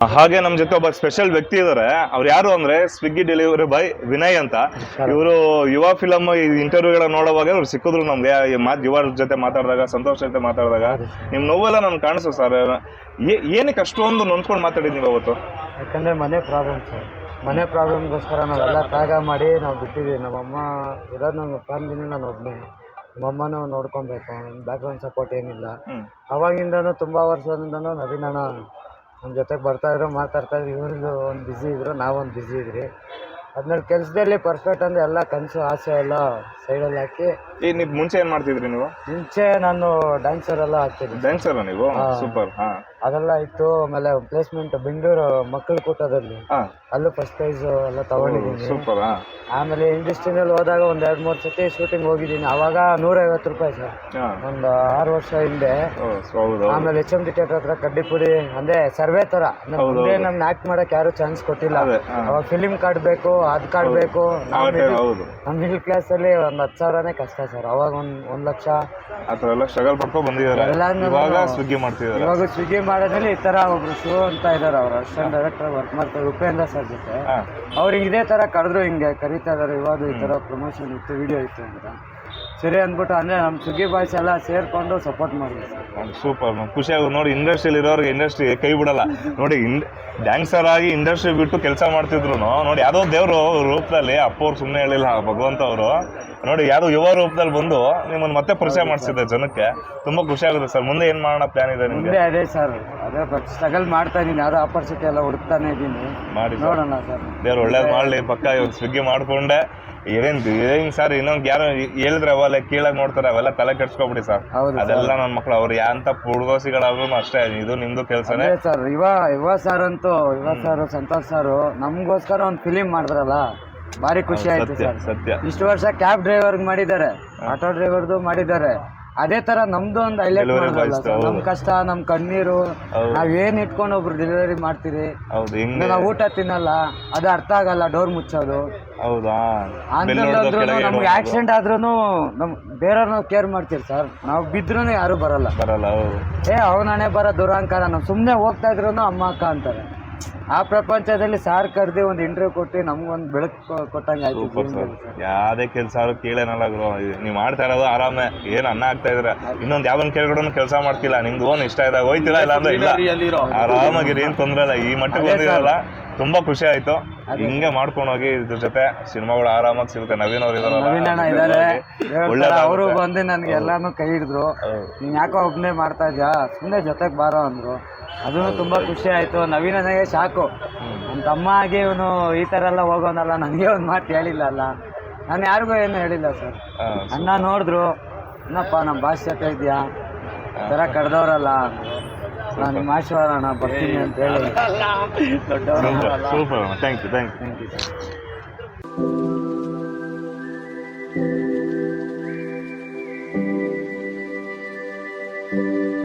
ಹಾಗೆ ನಮ್ ಜೊತೆ ಒಬ್ಬ ಸ್ಪೆಷಲ್ ವ್ಯಕ್ತಿ ಇದಾರೆ. ಅವ್ರು ಯಾರು ಅಂದ್ರೆ ಸ್ವಿಗ್ಗಿ ಡೆಲಿವರಿ ಬಾಯ್ ವಿನಯ್ ಅಂತ. ಇವರು ಯುವ ಫಿಲಮ್ ಇಂಟರ್ವ್ಯೂಗಳ ನೋಡುವಾಗ ಅವ್ರು ಸಿಕ್ಕಿದ್ರು ನಮ್ಗೆ. ಮಾತ್ ಯುವ ಜೊತೆ ಮಾತಾಡಿದಾಗ ಸಂತೋಷ ಜೊತೆ ಮಾತಾಡಿದಾಗ. ನಿಮ್ ನೋವೆಲ್ಲ ನನ್ ಕಾಣಿಸು ಸರ್. ಏನಕ್ಕೆ ಅಷ್ಟೊಂದು ನೊಂದ್ಕೊಂಡು ಮಾತಾಡಿದ್ ನೀವು ಅವತ್ತು? ಯಾಕಂದ್ರೆ ಮನೆ ಪ್ರಾಬ್ಲಮ್ ಸರ್. ಮನೆ ಪ್ರಾಬ್ಲಮ್ಗೋಸ್ಕರ ನಾವೆಲ್ಲ ತ್ಯಾಗ ಮಾಡಿ ನಾವು ಬಿಟ್ಟಿದ್ದೀವಿ ನಮ್ಮಮ್ಮ ಇರೋದು ನಮ್ಮ ಫ್ಯಾಮಿಲಿನ ನಾನು ಒಬ್ಬನೇ ನಮ್ಮಮ್ಮನೂ ನೋಡ್ಕೊಬೇಕು. ಬ್ಯಾಕ್ಗ್ರೌಂಡ್ ಸಪೋರ್ಟ್ ಏನಿಲ್ಲ. ಅವಾಗಿಂದನೂ ತುಂಬ ವರ್ಷದಿಂದನೂ ನವೀನಣ್ಣ ನಮ್ಮ ಜೊತೆಗೆ ಬರ್ತಾಯಿದ್ರು ಮಾತಾಡ್ತಾಯಿದ್ರು ಇವ್ರಿಗೂ ಒಂದು ಬ್ಯುಸಿ ಇದ್ರು ನಾವೊಂದು ಬ್ಯುಸಿ ಇದ್ರಿ ಅದ್ಮೇಲೆ ಕೆಲಸದಲ್ಲಿ ಪರ್ಫೆಕ್ಟ್ ಅಂದರೆ ಎಲ್ಲ ಕನಸು ಆಸೆ ಎಲ್ಲ ಸೈಡಲ್ಲಿ ಹಾಕಿ ಈ ನೀವು ಮುಂಚೆ ಏನ್ ಮಾಡ್ತಿದ್ರಿ ನೀವು? ಮುಂಚೆ ನಾನು ಡ್ಯಾನ್ಸರ್ ಎಲ್ಲ ಆಗ್ತಿದ್ದೆ ಡ್ಯಾನ್ಸರ್ ನೀವು? ಸೂಪರ್ ಹಾ. ಅದೆಲ್ಲ ಇತ್ತು ಆಮೇಲೆ ಪ್ಲೇಸ್ಮೆಂಟ್ ಬೆಂಗಳೂರು ಮಕ್ಕಳ ಕೂಟದಲ್ಲಿ. ಹಾ. ಅಲ್ಲೂ ಫಸ್ಟ್ ಪ್ರೈಸ್ ಎಲ್ಲ ತಗೊಂಡಿದ್ದೀನಿ. ಸೂಪರ್ ಹಾ. ಆಮೇಲೆ ಇಂಡಸ್ಟ್ರಿನಲ್ಲಿ ಹೋದಾಗ ಒಂದ್ ಎರಡ್ ಮೂರು ಸತಿ ಶೂಟಿಂಗ್ ಹೋಗಿದ್ದೀನಿ. ಅವಾಗ ನೂರೈವತ್ತು ರೂಪಾಯಿ ಸರ್ ಒಂದ್ ಒಂದು ಆರು ವರ್ಷ ಹಿಂದೆ. ಓ, ಸೊ ಹೌದು ಹೌದು. ಆಮೇಲೆ ಎಚ್ ಎಂ ಡಿ ಥಿಯೇಟರ್ ಹತ್ರ ಕಡ್ಡಿಪುರಿ ಅಂದ್ರೆ ಸರ್ವೆ ತರ. ಮುಂದೆ ನಮ್ಗೆ ಆಕ್ಟ್ ಮಾಡಕ್ ಯಾರು ಚಾನ್ಸ್ ಕೊಟ್ಟಿಲ್ಲ. ಅದೇ ಹಾ. ಅವಾಗ ಫಿಲಿಂ ಕಾರ್ಡ್ ಬೇಕು ಅದ್ ಕಾರ್ಡ್ ಬೇಕು. ಆ time ಹೌದು. ನಮ್ಮ ಮಿಡಲ್ ಕ್ಲಾಸ್ ಅಲ್ಲಿ ಒಂದ್ ಹತ್ತು ಸಾವಿರನೇ ಕಷ್ಟ ಸರ್ ಅವಾಗ ಒಂದ್ ಒಂದ್ ಲಕ್ಷ. ಆ ಥರ ಎಲ್ಲ ಸ್ಟ್ರಗಲ್ ಪಡ್ಕೊಂಡು ಬಂದಿದ್ದಾರೆ? ಎಲ್ಲಾನು ಇವಾಗ ಸ್ವಿಗ್ಗಿ ಮಾಡ್ತಿದ್ದಾರೆ? ಇವಾಗ ಸ್ವಿಗ್ಗಿ ಮಾಡೋದ್ರಲ್ಲಿ ಈ ತರ ಒಬ್ರು ಶೋ ಅಂತ ಇದಾರೆ ಅವ್ರ. ಅಸಿಸ್ಟೆಂಟ್ ಡೈರೆಕ್ಟರ್ ವರ್ಕ್ ಮಾಡ್ತಾರೆ. ಉಪೇಂದ್ರ ಸರ್ ಜೊತೆ. ಅವ್ರಿಗೆ ಇದೇ ತರ ಕರೆದ್ರು ಹಿಂಗೆ ಕರೀತಾ ಇದಾರೆ ಇವಾಗ ಈ ತರ ಪ್ರಮೋಷನ್ ಇತ್ತು ವಿಡಿಯೋ ಇತ್ತು ಅಂತ. ಸರಿ ಅಂದ್ಬಿಟ್ಟು ಅಂದ್ರೆ ನಮ್ಮ ಸುಗ್ಗಿ ಬಾಯ್ಸ್ ಎಲ್ಲ ಸೇರ್ಕೊಂಡು ಸಪೋರ್ಟ್ ಮಾಡಿದ್ವಿ ಸೂಪರ್ ಖುಷಿ ಆಗುತ್ತೆ ನೋಡಿ ಇಂಡಸ್ಟ್ರಿಯಲ್ಲಿ ಇರೋರಿಗೆ ಇಂಡಸ್ಟ್ರಿ ಕೈ ಬಿಡಲ್ಲ. ನೋಡಿ ಡ್ಯಾನ್ಸರ್ ಆಗಿ ಇಂಡಸ್ಟ್ರಿ ಬಿಟ್ಟು ಕೆಲಸ ಮಾಡ್ತಿದ್ರು. ನೋಡಿ ಯಾವ್ದೋ ದೇವರು ರೂಪದಲ್ಲಿ ಅಪ್ಪವ್ರು ಸುಮ್ಮನೆ ಹೇಳಿಲ್ಲ ಭಗವಂತ ಅವರು. ನೋಡಿ ಯಾರು ಯುವ ರೂಪದಲ್ಲಿ ಬಂದು ನಿಮ್ಮನ್ನು ಮತ್ತೆ ಪರಿಚಯ ಮಾಡಿಸಿದೆ ಜನಕ್ಕೆ. ತುಂಬಾ ಖುಷಿ ಆಗುತ್ತೆ ಸರ್. ಮುಂದೆ ಏನ್ ಮಾಡೋಣ ಪ್ಲಾನ್ ಇದೆ ನಿಮ್ಗೆ? ಮುಂದೆ ಅದೇ ಸರ್. ಅದೇ ಸ್ಟ್ರಗಲ್ ಮಾಡ್ತಾ ಇದ್ದೀನಿ. ಯಾರೋ ಆಪರ್ಚುನಿಟಿ ಎಲ್ಲ ಹುಡುಕ್ತಾನೆ ಇದ್ದೀನಿ. ಮಾಡಿ ಸರ್. ನೋಡೋಣ ಸರ್. ದೇವ್ರು ಒಳ್ಳೇದ್ ಮಾಡ್ಲಿ ಪಕ್ಕ ಇವತ್ತು ಸ್ವಿಗ್ಗಿ ಮಾಡ್ಕೊಂಡೆ. ಏನೇನ್ ಏನ್ ಸರ್ ಇನ್ನೊಂದು ಯಾರು ಹೇಳಿದ್ರೆ ಅವೆಲ್ಲ ಕೀಳಾಗಿ ನೋಡ್ತಾರೆ ಅವೆಲ್ಲ ತಲೆ ಕೆಡ್ಸ್ಕೊಬಿಡಿ ಸರ್. ಹೌದು ಅದೆಲ್ಲ ನನ್ನ ಮಕ್ಕಳು ಅವ್ರು ಯಾಂತ ಪುಡ್ಗೋಸಿಗಳಾದ್ರೂ ಅಷ್ಟೇ ಇದು ನಿಮ್ದು ಕೆಲಸನೇ. ಅದೇ ಸರ್. ಯುವ ಯುವ ಸರ್ ಅಂತೂ ಯುವ ಸರ್ ಸಂತೋಷ್ ಸರ್ ನಮಗೋಸ್ಕರ ಒಂದು ಫಿಲಿಮ್ ಮಾಡಿದ್ರಲ್ಲ. ಭಾರಿ ಖುಷಿ ಆಯ್ತು ಸತ್ಯ ಸರ್. ಸತ್ಯ. ಇಷ್ಟು ವರ್ಷ ಕ್ಯಾಬ್ ಡ್ರೈವರ್ ಮಾಡಿದ್ದಾರೆ ಆಟೋ ಡ್ರೈವರ್ದು ಮಾಡಿದ್ದಾರೆ. ಅದೇ ತರ ನಮ್ದು ಒಂದು ಹೈಲೈಟ್ Delivery boys, ಹೌದು. ನಮ್ ಕಷ್ಟ ನಮ್ ಕಣ್ಣೀರು ಹೌದು. ನಾವ್ ಏನ್ ಇಟ್ಕೊಂಡು ಒಬ್ರು ಡೆಲಿವರಿ ಮಾಡ್ತೀರಿ? ಹೌದು ಹಿಂಗೆ. ನಾವು ಊಟ ತಿನ್ನಲ್ಲ ಅದು ಅರ್ಥ ಆಗಲ್ಲ ಡೋರ್ ಮುಚ್ಚೋದು. ಹೌದಾ ಬೆಲ್ ಹೊಡ್ದು ಅಂದ್ರೂ ಕೆಳಗೆ ನಮ್ಗೆ. ಆಕ್ಸಿಡೆಂಟ್ ಆದ್ರೂ ನಮ್ ಬೇರೆಯವ್ರನ್ನ ಕೇರ್ ಮಾಡ್ತೀವಿ ಸರ್. ನಾವು ಬಿದ್ರೂ ಯಾರು ಬರಲ್ಲ. ಬರಲ್ಲ ಹೌದು. ಏ ಅವನಣೆ ಬರೋ ದುರಹಂಕಾರ ನಾವು ಸುಮ್ಮನೆ ಹೋಗ್ತಾ ಇದ್ರು ಅಮ್ಮ ಅಕ್ಕ ಅಂತಾರೆ. ಆ ಪ್ರಪಂಚದಲ್ಲಿ ಸಾರ್ ಕರ್ದಿ ಒಂದು ಇಂಟರ್ವ್ಯೂ ಕೊಟ್ಟು ನಮ್ಗೊಂದು ಬೆಳಕು ಕೊಟ್ಟಂಗೆ ಆಯ್ತು ಸೂಪರ್ ಸರ್ ಜೀವನದಲ್ಲಿ ಸರ್. ಯಾವ್ದೇ ಕೆಲಸ ಆದ್ರೂ ಕೇಳೇನಲ್ಲ ಗುರು. ನೀವು ಮಾಡ್ತಾ ಇರೋದು ಆರಾಮೆ. ಏನ್ ಅನ್ನ ಆಗ್ತಾ ಇದ್ರೆ ಇನ್ನೊಂದು ಯಾವನ್ ಕೇಳ್ಕೊಡೋನು ಕೆಲಸ ಮಾಡ್ತಿಲ್ಲ. ನಿಮ್ದು ಓನ್ ಇಷ್ಟ ಇದ್ದಾಗ ಹೋಯ್ತಿಲ್ಲ ಇಲ್ಲ. ಅಂದ್ರೆ ಇಲ್ಲ ಆರಾಮಾಗಿರಿ ಏನ್ ತೊಂದ್ರೆ ಇಲ್ಲ. ಈ ಮಟ್ಟಕ್ಕೆ ಬಂದಿರಲ್ಲ ತುಂಬಾ ಖುಷಿ ಆಯ್ತು. ಹಿಂಗೆ ಮಾಡ್ಕೊಂಡು ಹೋಗಿ ಇದ್ರ ಜೊತೆ ಸಿನಿಮಾಗಳು ಆರಾಮಾಗಿ ಸಿಗುತ್ತೆ. ನವೀನ್ ಅವ್ರು ನವೀನ್ ಅಣ್ಣ ಇದಾರೆ. ಒಳ್ಳೆ ಅವರು ಬಂದು ನನ್ಗೆ ಎಲ್ಲಾನು ಕೈ ಹಿಡಿದ್ರು. ನೀನ್ ಯಾಕೋ ಒಬ್ನೇ ಮಾಡ್ತಾ ಇದ್ಯಾ? ಸುಮ್ಮನೆ ಜೊತೆಗೆ ಬಾರೋ ಅಂದ್ರು. ಅದನ್ನು ತುಂಬಾ ಖುಷಿ ಆಯ್ತು. ನವೀನ್ ನನಗೆ ಸಾಕು ನನ್ನ ತಮ್ಮ ಆಗಿ ಇವನು ಈ ಥರ ಎಲ್ಲ ಹೋಗೋನಲ್ಲ ನನಗೆ ಒಂದು ಮಾತು ಹೇಳಿಲ್ಲ ಅಲ್ಲ ನಾನು ಯಾರಿಗೂ ಏನು ಹೇಳಿಲ್ಲ ಸರ್. ಅಣ್ಣ ನೋಡಿದ್ರು ಏನಪ್ಪ ನಮ್ಮ ಭಾಷೆ ಜೊತೆ ಇದೆಯಾ ಥರ ಕಡ್ದವ್ರಲ್ಲ. ನಾನು ನಿಮ್ಮ ಆಶೀರ್ವಾದ ಅಣ್ಣ ಬರ್ತೀನಿ ಅಂತ ಹೇಳಿ. ದೊಡ್ಡವ್ರಲ್ಲ. Super thank you thank you thank you sir